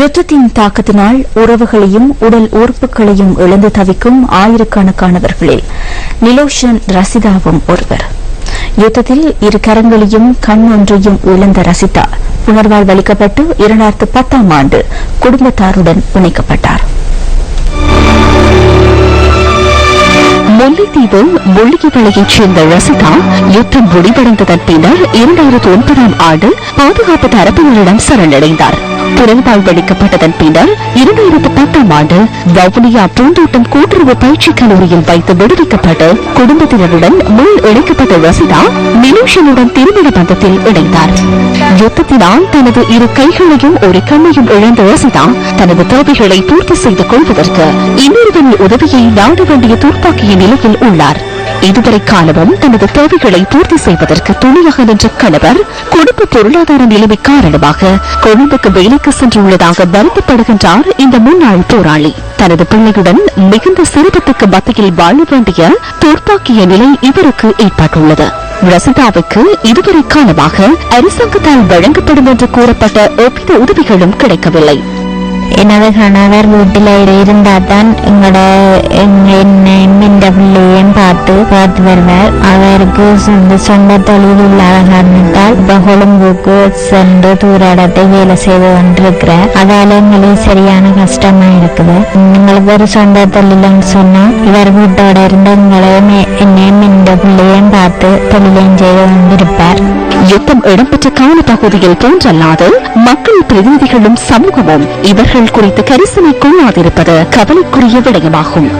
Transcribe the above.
யுத்தத்தின் தாக்கத்தினால் உறவுகளையும் உடல் உறுப்புகளையும் இழந்து தவிக்கும் ஆயிரக்கணக்கானவர்களில் நிலோஷன் ரசிதாவும் ஒருவர். யுத்தத்தில் இரு கரங்களையும் கண் ஒன்றையும் இழந்த ரசிதா புனர்வாழ்வளிக்கப்பட்டு இரண்டாயிரத்து பத்தாம் ஆண்டு குடும்பத்தாருடன் இணைக்கப்பட்டார். முல்லைத்தீவு முள்ளியவளையைச் சேர்ந்த ரசிதா யுத்தம் முடிவடைந்ததன் பின்னர் இரண்டாயிரத்து ஒன்பதாம் ஆண்டு பாதுகாப்பு தரப்பினரிடம் சரணடைந்தார். புனர்வாழ்வளிக்கப்பட்டதன் பின்னர் இரண்டாயிரத்து பத்தாம் ஆண்டு வவுனியா பூந்தோட்டம் கூட்டுறவு பயிற்சி கல்லூரியில் வைத்து விடுவிக்கப்பட்டு குடும்பத்தினருடன் முன் இணைக்கப்பட்ட ரசிதா நிலோஷனுடன் திருமண பந்தத்தில் இணைந்தார். யுத்தத்தினால் தனது இரு கைகளையும் ஒரு கண்ணையும் இழந்த ரசிதா தனது தேவைகளை பூர்த்தி செய்து கொள்வதற்கு இன்னொருவரின் உதவியை நாட வேண்டிய துப்பாக்கிய நிலையில் உள்ளார். இதுவரை காலமும் தனது தேவைகளை பூர்த்தி செய்வதற்கு துணையாக நின்ற கணவர் குடும்ப பொருளாதார நிலைமை காரணமாக கொழும்புக்கு வேலைக்கு சென்றுள்ளதாக வருத்தப்படுகின்றார் இந்த முன்னாள் போராளி. தனது பிள்ளையுடன் மிகுந்த சிரமத்துக்கு மத்தியில் வாழ வேண்டிய துர்ப்பாக்கிய நிலை இவருக்கு ஏற்பட்டுள்ளது. ரசிதாவுக்கு இதுவரை காலமாக அரசாங்கத்தால் வழங்கப்படும் என்று கூறப்பட்ட எவ்வித உதவிகளும் கிடைக்கவில்லை. எனது கணவர் வீட்டில் இருந்தா தான் எங்களோட இந்த பிள்ளையும் பார்த்து பார்த்து வருவார். அவருக்கு சொந்த சொந்த தொழில் இல்லாத காரணத்தால் இப்ப கொழும்புக்கு சென்று தூர இடத்தை வேலை செய்து கொண்டிருக்கிறார். அதால எங்களுக்கு சரியான கஷ்டமா இருக்குது. எங்களுக்கு ஒரு சொந்த தொழில்னு சொன்னால் இவர் வீட்டோட இருந்து எங்களையும் என்னையும் இந்த பிள்ளையும் பார்த்து தொழிலையும் செய்து கொண்டிருப்பார். யுத்தம் இடம்பெற்ற கால பகுதியில் தோன்றல்லாது மக்கள் பிரதிநிதிகளும் சமூகமும் இவர்கள் குறித்து கரிசனை கொள்ளாதிருப்பது கவலைக்குரிய விடயமாகும்.